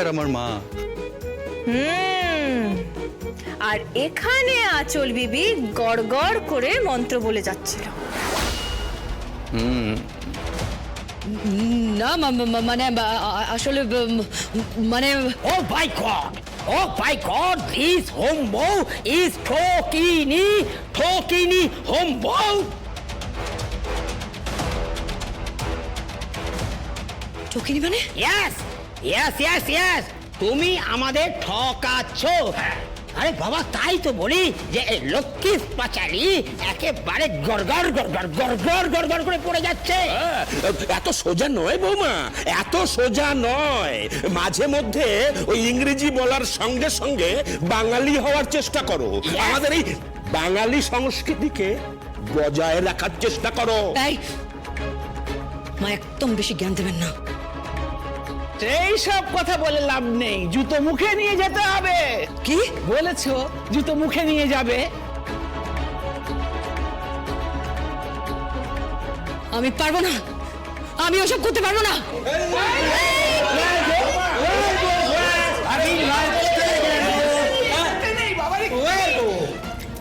আর আমার মা হুম আর এখানে আচল বিবি গড় গড় করে মন্ত্র বলে যাচ্ছিল না মা- মা- মানে বা- আ- আসলে ব- মানে Oh my God! Oh my God! This homo is Tokini! Tokini homo! চকিনি মানে Yes! Yes, yes, yes! তুমি আমাদের ঠকাচ্ছ। আরে বাবা তাই তো বলি যে এই লক্ষ্মী পাচারি একেবারে গড়গড় গড়গড় গড়গড় গড়গড় করে পড়ে যাচ্ছে। হ্যাঁ, এত সোজা নয় বৌমা এত সোজা নয়। মাঝে মধ্যে ওই ইংরেজি বলার সঙ্গে সঙ্গে বাঙালি হওয়ার চেষ্টা করো। আমাদের এই বাঙালি সংস্কৃতিকে বজায় রাখার চেষ্টা করো। মা একদম বেশি জ্ঞান দেবেন না। এই সব কথা বলে লাভ নেই। জুতো মুখে নিয়ে যেতে হবে। কি? বলেছ জুতো মুখে নিয়ে যাবে? আমি পারব না। আমি ওসব করতে পারব না।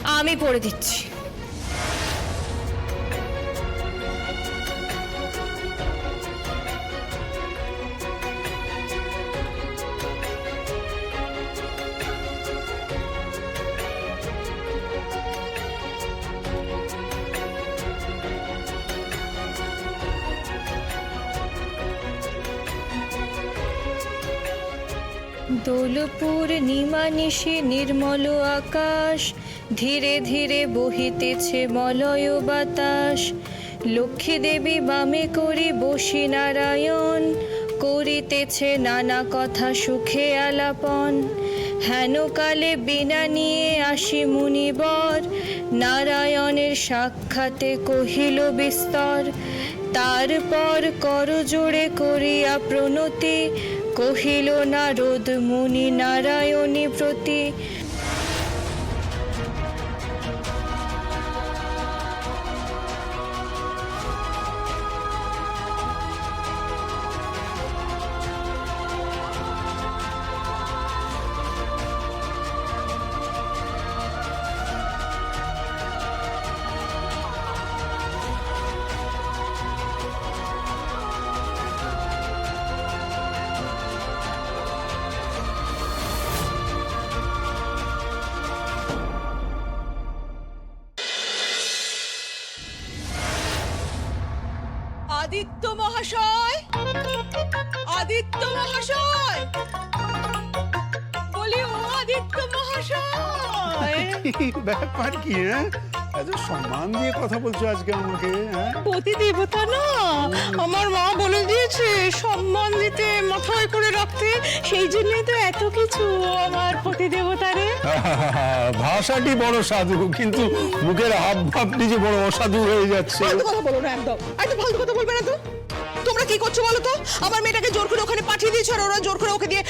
আমি পড়ে দিচ্ছি। দোলপুর নিমানিশে নির্মল আকাশ, ধীরে ধীরে বহিতেছে মলয় বাতাস। লক্ষ্মী দেবী বামে করি বসি নারায়ণ, করিতেছে নানা কথা সুখে আলাপন। হেন কালে বিনা নিয়ে আসি মুনিবর, নারায়ণের সাক্ষাতে কহিল বিস্তর। তারপর করজোড়ে করিয়া প্রণতি কহিল নারদ মুনি নারায়ণী প্রতি ব্যাপার কি হ্যাঁ? এত সম্মান দিয়ে কথা বলছো আজকে আমাকে হ্যাঁ? পতি দেবতা না। আমার মা বলে দিয়েছে সম্মান দিতে মাথায় করে রাখতে। সেই জন্যই তো এত কিছু আমার পতি দেবতারে ভাষাটি বড় সাধু কিন্তু মুখের হাব ভাবটি যে বড় অসাধু হয়ে যাচ্ছে। কথা বলো না একদম। একদম ফালতু কথা বলবে না তো? তোমরা কি করছ বলো তো? আমার মেয়েটাকে জোর করে ওখানে পাঠিয়ে দিয়েছ আর ওরা জোর করে ওকে দিয়ে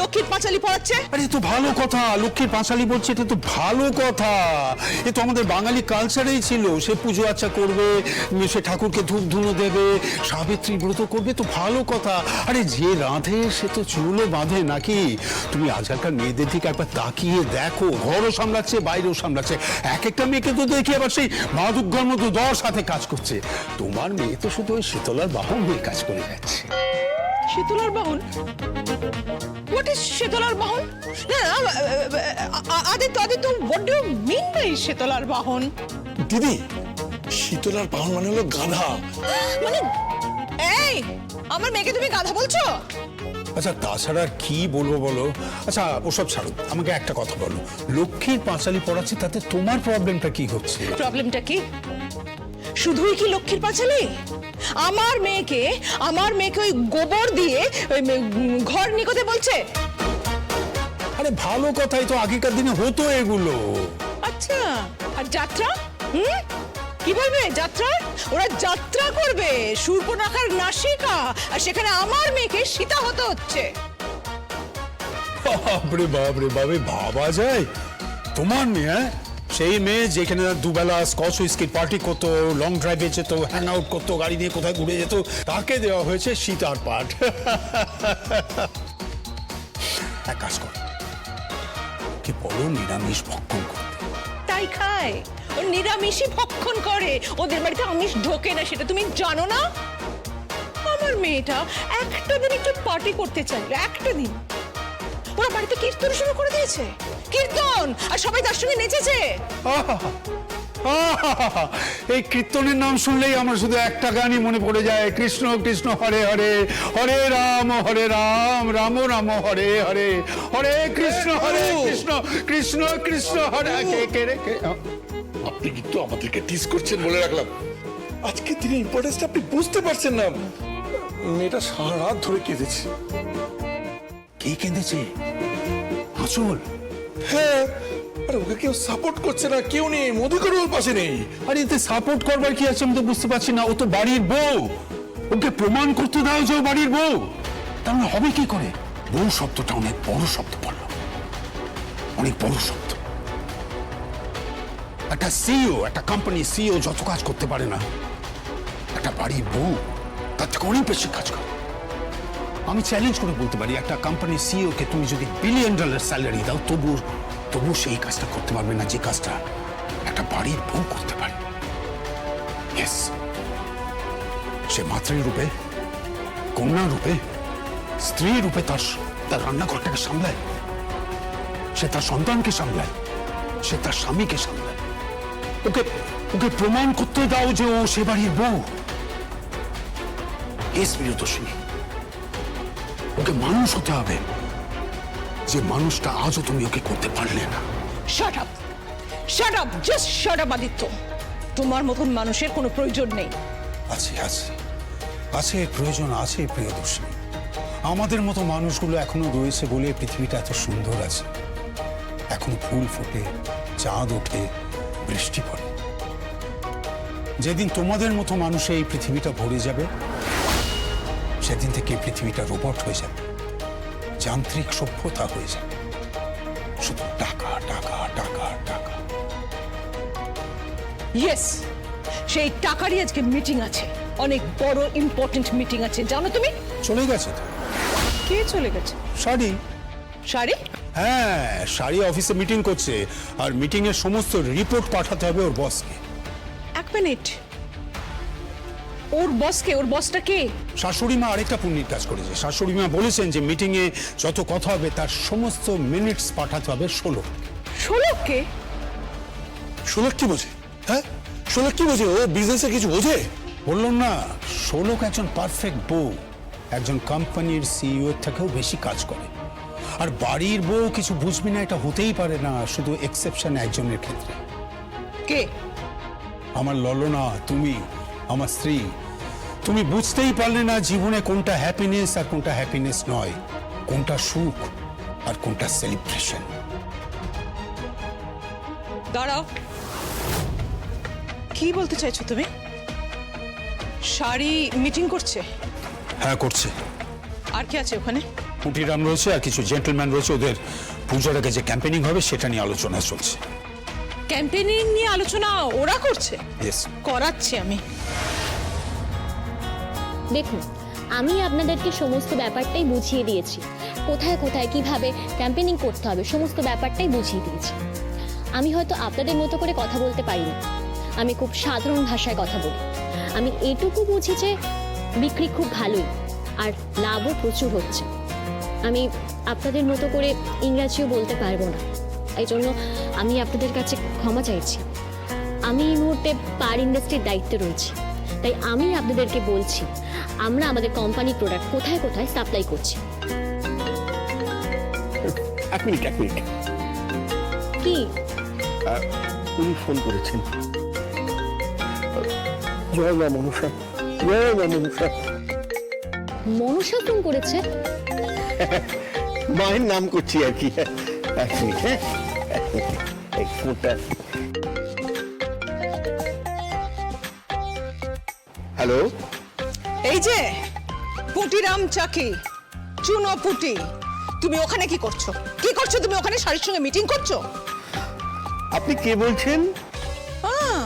লক্ষ্মীর পাঁচালি পড়াচ্ছে। আরে তো ভালো কথা। লক্ষ্মীর পাঁচালি বলছে, এটা তো ভালো কথা। এ তো আমাদের বাঙালি কালচারেই ছিল। সে পুজো আচ্ছা করবে সে ঠাকুরকে ধূপ ধুনো দেবে, সাবিত্রী ব্রত করবে, তো ভালো কথা। আরে, যে রাঁধে, সে তো চুলও বাঁধে নাকি? তুমি আজকালকার মেয়েদের দিকে একবার তাকিয়ে দেখো। ঘরও সামলাচ্ছে, বাইরেও সামলাচ্ছে। এক একটা মেয়েকে তো দেখি আবার সেই মাদুগ্ঘর মতো দশ হাতে কাজ করছে। তোমার মেয়ে তো শুধু ওই শীতলার বাহন হয়ে কাজ করে যাচ্ছে। শীতলার বাহন? হোয়াট ইজ শীতলার বাহন? Aditya Aditya what do mean by শীতলার বাহন? দিদি শীতলার বাহন মানে হলো গাধা। মানে এই আমার মেয়েকে তুমি গাধা বলছো? আচ্ছা তাছাড়া আর কি বলব বলো? আচ্ছা ওসব ছাড়ো আমাকে একটা কথা বলো। লক্ষ্মীর পাঁচালি পড়াচ্ছে তাতে তোমার প্রবলেমটা কি হচ্ছে? প্রবলেমটা কি? শুধুই কি লক্ষ্মীর পাঁচালি? আমার মেয়েকে আমার মেয়েকে ওই গোবর দিয়ে ওই ঘর নিকোতে বলছে। আরে ভালো কথাই তো আগেকার দিনে হতো এগুলো। আচ্ছা আর যাত্রা? হুম? কি বলবে যাত্রা? ওরা যাত্রা করবে সূর্পনাখার নাসিকা আর সেখানে আমার মেয়েকে সীতা হতে হচ্ছে। বাপরে বাপরে বাবে ভাবা যায়। তোমার মেয়ে হ্যাঁ? সেই মেয়ে যেখানে দুবেলা স্কচ হুইস্কির পার্টি করতো লং ড্রাইভে যেত হ্যাং আউট করতো, গাড়ি নিয়ে কোথায় ঘুরে যেত, তাকে দেওয়া হয়েছে সীতার পাঠ। এক কাজ কর, কি বলো, নিরামিষ ভক্ষণ করতে। তাই খায়, ও নিরামিষই ভক্ষণ করে। ওদের বাড়িতে আমিষ ঢোকে না, সেটা তুমি জানো না? আমার মেয়েটা একটা দিন একটু পার্টি করতে চাইলো, একটা দিন। ওরা বাড়িতে কীর্তন শুরু করে দিয়েছে। কীর্তন! আর সবাই তার সঙ্গে নেচেছে! এই কীর্তনের নাম শুনলেই আমার শুধু একটা গানই মনে পড়ে যায়। কৃষ্ণ কৃষ্ণ হরে হরে হরে রাম হরে রাম রাম রাম হরে হরে হরে কৃষ্ণ হরে কৃষ্ণ কৃষ্ণ কৃষ্ণ হরে কে কে রে কে আপনি কিন্তু আমাদেরকে টিস করছেন বলে রাখলাম। আজকে দিনে ইম্পর্টেন্সটা আপনি বুঝতে পারছেন না। মেয়েটা সারা রাত ধরে কেঁদেছে। কে কেঁদেছে? আচল। হ্যাঁ আরে ওকে কেউ সাপোর্ট করছে না, কেউ নেই মোদি করে ওর পাশে নেই। আরে এতে সাপোর্ট করবার কি আছে আমি তো বুঝতে পারছি না, ও তো বাড়ির বউ। ওকে প্রমাণ করতে দাও যে ও বাড়ির বউ। মানে হবে কি করে? বউ শব্দটা অনেক বড় শব্দ বলল। অনেক বড় শব্দ। একটা সিইও একটা কোম্পানি সিইও যত কাজ করতে পারে না, একটা বাড়ির বউ, তার থেকে অনেক বেশি কাজ করে। আমি চ্যালেঞ্জ করে বলতে পারি, একটা কোম্পানির সিইও কে তুমি যদি বিলিয়ন ডলার স্যালারি দাও তবু তবু সেই কাজটা করতে পারবে না, যে কাজটা একটা বাড়ির বউ করতে পারে। ইয়েস সে মাতৃরূপে কন্যা রূপে, স্ত্রী রূপে তার তার রান্নাঘরটাকে সামলায়। সে তার সন্তানকে সামলায়। সে তার স্বামীকে সামলায়। ওকে ওকে প্রমাণ করতে দাও যে ও সে বাড়ির বউ। এস প্রিয়দর্শিনী। ওকে মানুষ হতে হবে। যে মানুষটা আজও তুমি ওকে করতে পারলে না। Shut up shut up just shut up Aditya তোমার মতন মানুষের কোনো প্রয়োজন নেই। আছে আছে। আছে প্রয়োজন আছে প্রিয়দর্শিনী আমাদের মতো মানুষগুলো এখনও রয়েছে বলে পৃথিবীটা এত সুন্দর আছে। এখন ফুল ফোটে চাঁদ ওঠে বৃষ্টি পড়ে। যেদিন তোমাদের মতো মানুষে এই পৃথিবীটা ভরে যাবে সেদিন থেকে পৃথিবীটা রোবট হয়ে যাবে। যান্ত্রিক সভ্যতা হয়ে যাবে। শুধু টাকা টাকা টাকা টাকা। ইয়েস সেই টাকারই আজকে মিটিং আছে। অনেক বড় ইম্পর্টেন্ট মিটিং আছে। জানো তুমি? চলে গেছে তো। কে চলে গেছে? শাড়ি। শাড়ি? হ্যাঁ শাড়ি অফিসে মিটিং করছে। আর মিটিং এর সমস্ত রিপোর্ট পাঠাতে হবে ওর বসকে এক মিনিট ওর বসকে ওর বসটা কে? শাশুড়ি মা আরেকটা পুণ্যের কাজ করেছে। শাশুড়ি মা বলেছেন যে মিটিং এ যত কথা হবে তার সমস্ত মিনিটস পাঠাতে হবে ষোলো ষোলো কে বোঝে? হ্যাঁ? শোলক কি বোঝে? ও বিজনেসে কিছু বোঝে? বললাম না ষোলোক একজন পারফেক্ট বউ। একজন কোম্পানির সিইও থেকেও বেশি কাজ করে। আর বাড়ির বউ কিছু বুঝবি না এটা হতেই পারে না শুধু এক্সেপশন একজনের ক্ষেত্রে। কে? আমার ললনা তুমি। আমার স্ত্রী তুমি বুঝতেই পারলে না জীবনে কোনটা হ্যাপিনেস আর কোনটা হ্যাপিনেস নয়। কোনটা সুখ আর কোনটা সেলিব্রেশন দাঁড়াও। কি বলতে চাইছো তুমি? শাড়ি মিটিং করছে? হ্যাঁ করছে। আর কি আছে ওখানে? কুটিরাম রয়েছে আর কিছু জেন্টলম্যান রয়েছে। ওদের পুজোর আগে যে ক্যাম্পেনিং হবে সেটা নিয়ে আলোচনা চলছে। ক্যাম্পেইনিং নিয়ে আলোচনা ওরা করছে? ইয়েস করাচ্ছি আমি। দেখুন আমি আপনাদেরকে সমস্ত ব্যাপারটাই বুঝিয়ে দিয়েছি। কোথায় কোথায় কীভাবে ক্যাম্পেনিং করতে হবে সমস্ত ব্যাপারটাই বুঝিয়ে দিয়েছি। আমি হয়তো আপনাদের মতো করে কথা বলতে পারি না আমি খুব সাধারণ ভাষায় কথা বলি। আমি এটুকু বুঝি যে বিক্রি খুব ভালোই আর লাভও প্রচুর হচ্ছে। আমি আপনাদের মতো করে ইংরাজিও বলতে পারব না। এই জন্য আমি আপনাদের কাছে ক্ষমা চাইছি। আমি এই মুহূর্তে পার ইন্ডাস্ট্রির দায়িত্বে রয়েছি। তাই আমি আপনাদেরকে বলছি আমরা আমাদের কোম্পানির প্রোডাক্ট কোথায় কোথায় সাপ্লাই করছি। এক মিনিট এক মিনিট। কি? উনি ফোন করেছেন। জয় মা মনুষা জয় মা মনুষা। মনসা ফোন করেছে? মায়ের নাম করছি আর কি। এক মিনিট হ্যাঁ? এক মিনিট। ফোনটা হ্যালো এই যে পুটিরাম চাকি চুনো পুটি। তুমি ওখানে কি করছ? কি করছ তুমি ওখানে? শাড়ির সঙ্গে মিটিং করছ? আপনি কে বলছেন? আহ,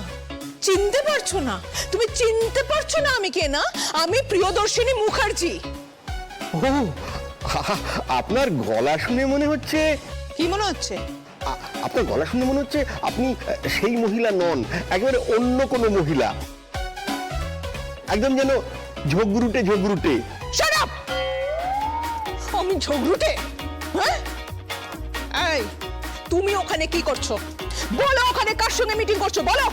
চিনতে পারছ না। তুমি চিনতে পারছ না আমি কে না? আমি প্রিয়দর্শিনী মুখার্জি। ও আপনার গলা শুনে মনে হচ্ছে কি মনে হচ্ছে? আপনার গলা শুনে মনে হচ্ছে আপনি সেই মহিলা নন একেবারে অন্য কোনো মহিলা। একদম যেন ঝগড়ুটে ঝগড়ুটে। আমি ঝগড়ুটে? হ্যাঁ? এই তুমি ওখানে কি করছ? বলো ওখানে কার সঙ্গে মিটিং করছ বলো।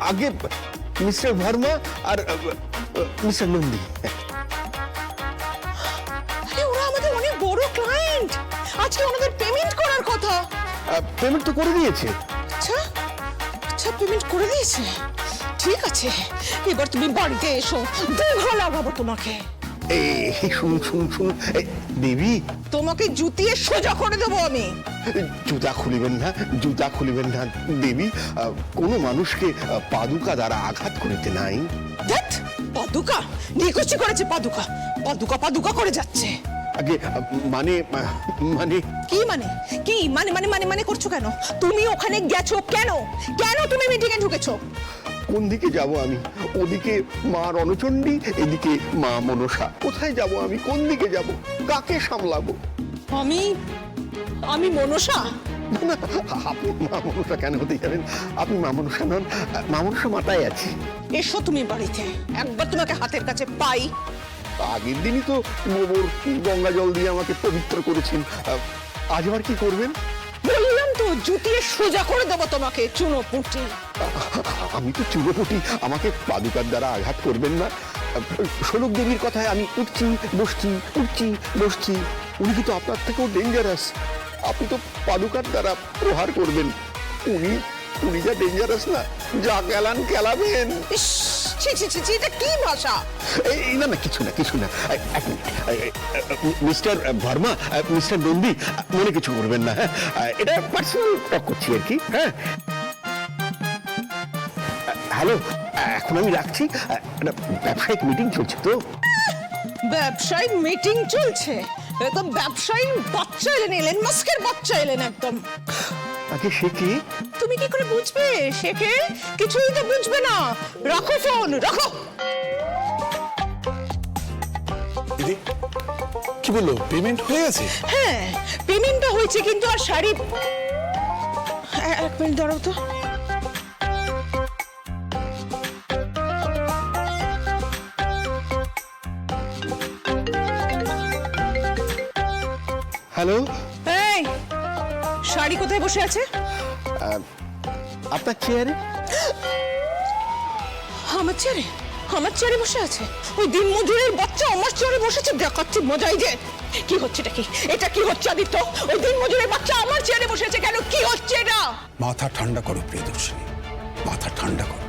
আগে মিস্টার ভার্মা আর মিস্টার নন্দী। পেমেন্ট তো করে দিয়েছে। আচ্ছা আচ্ছা পেমেন্ট করে দিয়েছে? ঠিক আছে এবার তুমি বাড়িতে এসো দেখা লাগাবো তোমাকে। এই শুন শুন শুন দেবী। তোমাকে জুতিয়ে সোজা করে দেবো আমি। জুতা খুলিবেন না জুতা খুলিবেন না দেবী। কোনো মানুষকে পাদুকা দ্বারা আঘাত করিতে নাই। পাদুকা নিকুচি করেছে পাদুকা। পাদুকা পাদুকা করে যাচ্ছে। আগে মানে মানে কি মানে? কি? মানে মানে মানে মানে করছ কেন? তুমি ওখানে গেছো কেন? কেন তুমি মিটিং এ ঢুকেছো? কোন দিকে যাব আমি? ওদিকে মা রণচণ্ডী এদিকে মা মনসা। কোথায় যাব আমি? কোন দিকে যাব? কাকে সামলাবো? আমি আমি মনসা? না, আপনি মা মনসা কেন হতে যাবেন? আপনি মা মনসা নন মা মনসা মাতায় আছে। এসো তুমি বাড়িতে। একবার তোমাকে হাতের কাছে পাই। আগের দিনই তো গোবর গঙ্গা জল দিয়ে আমাকে পবিত্র করেছেন। আজ আবার কি করবেন? বললাম তো জুতিয়ে সোজা করে দেবো তোমাকে চুনো পুঁটি আমি তো চুরোপুটি আমাকে পাদুকার দ্বারা আঘাত করবেন না। সোলক দেবীর কথায় আমি উঠছি বসছি উঠছি বসছি। উনি কিন্তু আপনার থেকেও ডেঞ্জারাস আপনি তো পাদুকার দ্বারা প্রহার করবেন। উনি উনি যা ডেঞ্জারাস না যা কেলান কেলাবেন ইস, ছি ছি ছি ছি, এটা কি ভাষা? এই না না কিছু না কিছু না। এক minute. Mister Verma mister Nandi মনে কিছু করবেন না হ্যাঁ? এটা পার্সোনাল টক করছি আর কি হ্যাঁ? হ্যালো এখন আমি রাখছি। একটা ব্যবসায়িক মিটিং চলছে তো। ব্যবসায়িক মিটিং চলছে? একদম ব্যবসায়ী বাচ্চা এলেন এলেন মাস্কের বাচ্চা এলেন একদম। আগে সে কি? তুমি কি করে বুঝবে? শেখে? কিছুই তো বুঝবে না। রাখো ফোন রাখো। দিদি কি বলল? পেমেন্ট হয়ে গেছে? হ্যাঁ পেমেন্টটা হয়েছে কিন্তু আর শাড়ি এক মিনিট দাঁড়াও তো। হ্যালো এই শাড়ি কোথায় বসে আছে? আপনার চেয়ারে? আমার চেয়ারে? আমার চেয়ারে বসে আছে। ওই দিন মজুরের বাচ্চা আমার চেয়ারে বসেছে। দেখাচ্ছে মজাই যে। কি হচ্ছে এটা কি? এটা কি হচ্ছে আদিত্য? ওই দিন মজুরের বাচ্চা আমার চেয়ারে বসেছে কেন? কি হচ্ছে এটা? মাথা ঠান্ডা করো প্রিয়দর্শিনী। মাথা ঠান্ডা করো।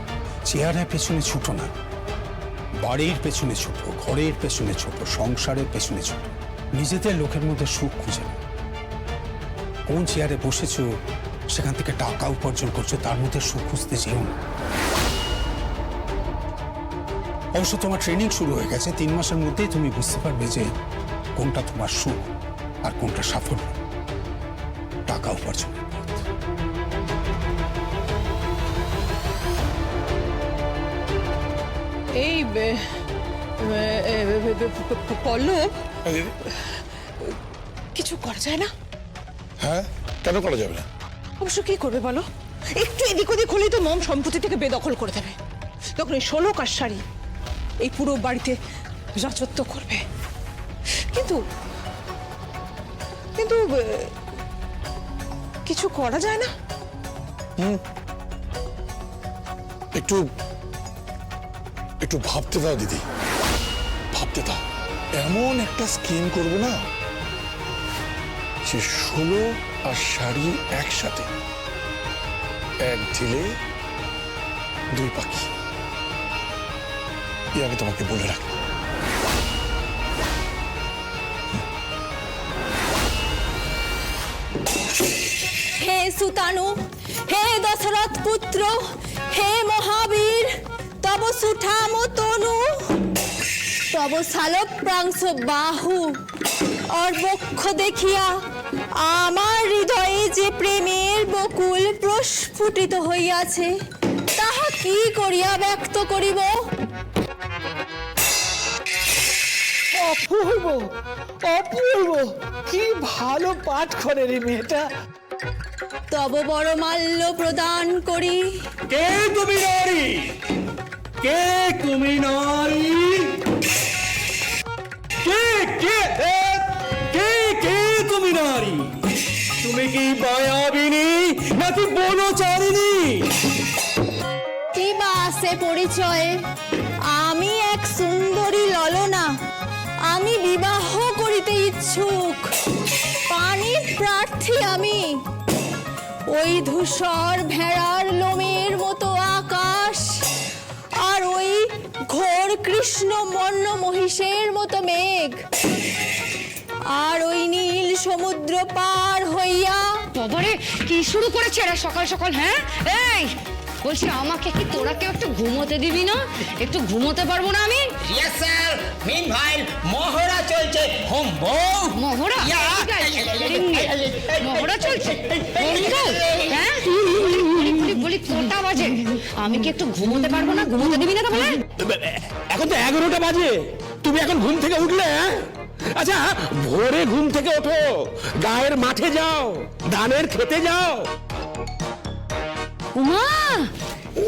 চেয়ারের পেছনে ছুটো না। বাড়ির পেছনে ছুটো ঘরের পেছনে ছোট সংসারের পেছনে ছোট। নিজেদের লোকের মধ্যে সুখ খুঁজে কোন চেয়ারে বসেছো সেখান থেকে টাকা উপার্জন করছ তার মধ্যে সুখ খুঁজতে যেও না। অবশ্য তোমার ট্রেনিং শুরু হয়ে গেছে তিন মাসের মধ্যেই তুমি বুঝতে পারবে যে কোনটা তোমার সুখ আর কোনটা সাফল্য। টাকা উপার্জন এই পল্লব হ্যাঁ, কিছু করা যায় না? হ্যাঁ? কেন করা যাবে না? অবশ্য কি করবে বলো? একটু এদিক ওদিক হলেই তো মম সম্পত্তি থেকে বেদখল করে দেবে। তখন এই ষোলো কার শাড়ি এই পুরো বাড়িতে রাজত্ব করবে। কিন্তু কিন্তু কিছু করা যায় না? একটু একটু ভাবতে দাও দিদি। ভাবতে দাও। এমন একটা স্কিম করব না সে ষোলো আর শাড়ি একসাথে। এক ঢিলে, দুই পাখি। এই আমি তোমাকে বলে রাখলাম হে সুতানু, হে দশরথ পুত্র, হে মহাবীর, তব সুঠাম তনু, তব শালক প্রাংশ বাহু আর বক্ষ দেখিয়া আমার হৃদয়ে যে প্রেমের বকুল প্রস্ফুটিত হইয়াছে তাহা কি করিয়া ব্যক্ত করিব? অপূর্ব অপূর্ব কি ভালো পাঠ করে রে মেয়েটা। তব বড় মাল্য প্রদান করি। কে তুমি নারী? কে তুমি নারী? তুমি কি মায়াবিনী নাকি বনচারিণী? কি বা আছে পরিচয়। আমি এক সুন্দরী ললনা। আমি বিবাহ করিতে ইচ্ছুক। পানির প্রার্থী আমি। ওই ধূসর ভেড়ার লোমের মতো আকাশ আর ওই ঘোর কৃষ্ণ বর্ণ মহিষের মতো মেঘ। আর ওই নীল সমুদ্র পার হইয়া বাবারে কি শুরু করেছে এরা সকাল সকাল হ্যাঁ? এই বলছি আমাকে কি তোরা কেউ একটু ঘুমোতে দিবি না? একটু ঘুমোতে পারব না আমি? ইয়েস স্যার মিনভাইল মহড়া চলছে। হোম বউ। মহড়া? মহড়া চলছে? হ্যাঁ? বলি, বলি, বলি কটা বাজে। আমি কি একটু ঘুমোতে পারব না? ঘুমোতে দিবি না তাহলে এখন তো এগারোটা বাজে। তুমি এখন ঘুম থেকে উঠলে হ্যাঁ? আচ্ছা ভোরে ঘুম থেকে ওঠো গায়ের মাঠে যাও ধানের খেতে যাও। উমা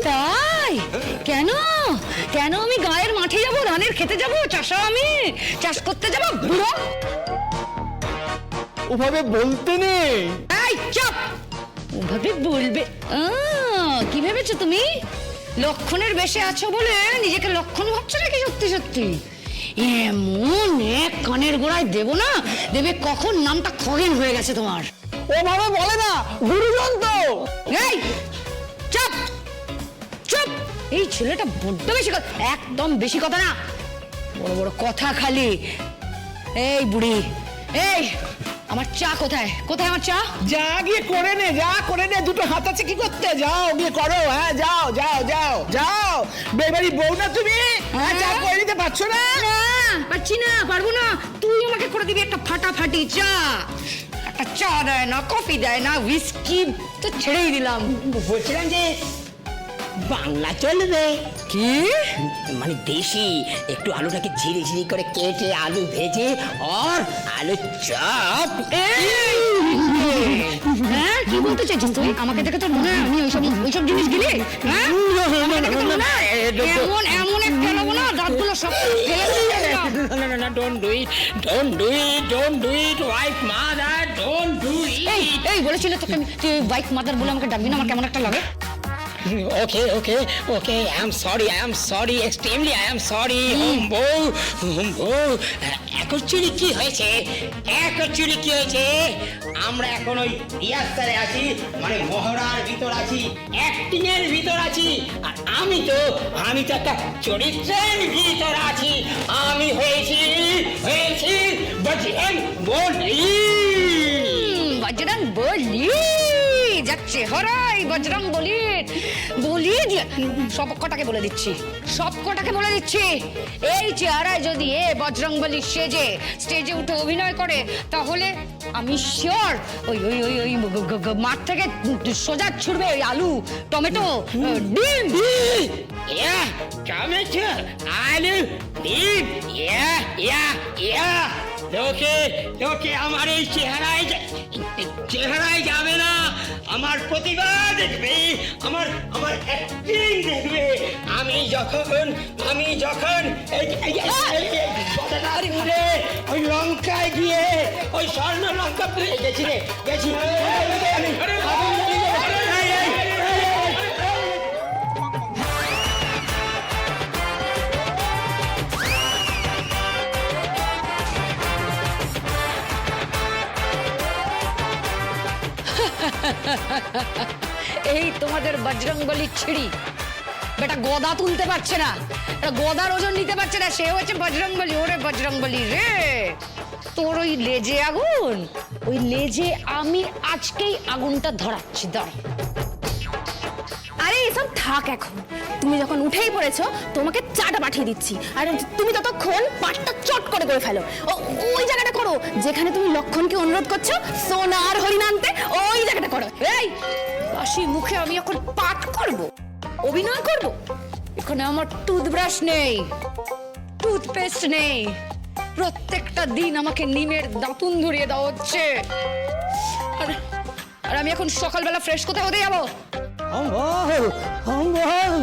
তাই? কেন? কেন আমি গায়ের মাঠে যাব ধানের খেতে যাব? চাষা আমি? চাষ করতে যাব বুড়ো? ওভাবে বলতে নেই। এই চুপ! ওভাবে বলবে। আহ, কি ভেবেছো তুমি? লক্ষণের বেশে আছো বলে নিজেকে লক্ষণ ভাবছ নাকি সত্যি সত্যি? এমন এক কানের গোড়ায় দেবো না? দেবে কখন? নামটা খগেন হয়ে গেছে তোমার। ওভাবে বলে না গুরুজন তো। এই চুপ চুপ। এই ছেলেটা বড্ড বেশি কথা একদম বেশি কথা না। বড় বড় কথা খালি। এই বুড়ি এই। আমার চা কোথায়? কোথায় আমার চা? যা গিয়ে করে নে যা করে নে দুটো হাত আছে কি করতে? যাও গিয়ে করো হ্যাঁ যাও যাও যাও যাও। বেবারি বউ না তুমি? হ্যাঁ। চা করে নিতে পারছ না? না পারছি না পারব না। তুই আমাকে করে দিবি একটা ফাটাফাটি চা। একটা চা দেয় না কফি দেয় না হুইস্কি তো ছেড়েই দিলাম। বলছিলাম যে বাংলা চলবে। কি? মানে দেশি একটু আলুটাকে ঝিরি ঝিরি করে কেটে আলু ভেজে আর আলু চপ। হ্যাঁ কি বলতে চাইছিস তুই আমাকে দেখে তোর মনে হয় আমি ওইসব ওইসব জিনিস গিলি হ্যাঁ? মনে হয় এমন এমন একটা নেব না দাঁতগুলো সব ফেলে দিয়ে একদম। না না না don't do it don't do it don't do it wife mother don't do এই ইট এই বলেছিল তোকে তুই বাইক মাদার বলে আমাকে ডাকবি না? আমার কেমন একটা লাগে। Okay okay okay I am sorry I am sorry extremely I am sorry home বউ হোম বউ অ্যাকচুয়ালি কি হয়েছে? অ্যাকচুয়ালি কি হয়েছে? আমরা এখন ওই রিহার্সালে আছি মানে মহড়ার ভিতর আছি অ্যাক্টিং এর ভিতর আছি, আর আমি তো আমি তো একটা চরিত্রের ভিতর আছি। আমি হয়েছি হয়েছি বজরং বলি। বজরং বলি। চেহারাই বজরং বলি বলি সব কটাকে বলে দিচ্ছি সব কটাকে বলে দিচ্ছি। এই চেহারায় যদি এ বজরং বলি সেজে স্টেজে উঠে অভিনয় করে তাহলে আমি শিওর ওই ওই ওই ওই মাঠ থেকে সোজা ছুটবে ওই আলু টমেটো ডিম। tomato, আলু, ডিম, yeah, yeah, yeah. লোকে লোকে আমার এই চেহারায় চেহারায় যাবে না। আমার প্রতিভা দেখবে, আমার আমার অ্যাক্টিং দেখবে। আমি যখন আমি যখন ওই লঙ্কায় গিয়ে ওই স্বর্ণ লঙ্কা গেছি রে। গেছি এই তোমাদের বজরং বলি ছিড়ি। বেটা গদা তুলতে পারছে না। গদার ওজন নিতে পারছে না, সে হচ্ছে বজরং বলি ওরে বজরং বলি রে! তোর ওই লেজে আগুন, ওই লেজে আমি আজকেই আগুনটা ধরাচ্ছি, দাঁড়া। আরে, এসব থাক এখন। তুমি যখন উঠেই পড়েছো, তোমাকে চাটা পাঠিয়ে দিচ্ছি। আর তুমি ততক্ষণ পাটটা চট করে করে ফেলো। ওই জায়গাটা করো, যেখানে তুমি লক্ষণকে অনুরোধ করছ, সোনার হরিণ আমি এখন পাঠ করব অভিনয় করব। এখানে আমার টুথব্রাশ নেই টুথপেস্ট নেই। প্রত্যেকটা দিন আমাকে নিমের দাঁতুন ধরিয়ে দেওয়া হচ্ছে। আর আর আমি এখন সকালবেলা ফ্রেশ কোথায় হতে যাব? অম্বল অম্বল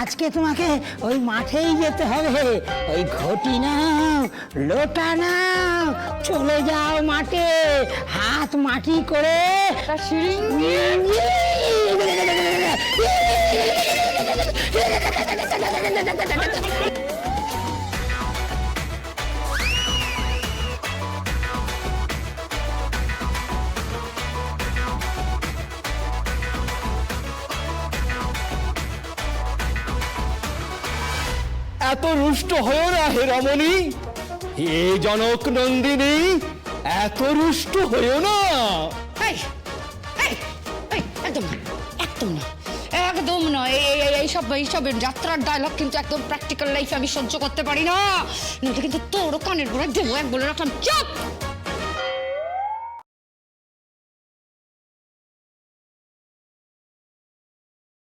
আজকে তোমাকে ওই মাঠেই যেতে হবে। ওই ঘটি নাও লোটা নাও চলে যাও মাঠে। হাত মাটি করে এত রুষ্ট হয়েও না হে রমণী। হে জনক নন্দিনী এত রুষ্ট হয়েও না। এইসব এইসব যাত্রার ডায়লগ কিন্তু একদম প্র্যাকটিক্যাল লাইফে আমি সহ্য করতে পারি না। কিন্তু তোরও কানের গোড়া দেবো, এক বলে রাখলাম, চুপ!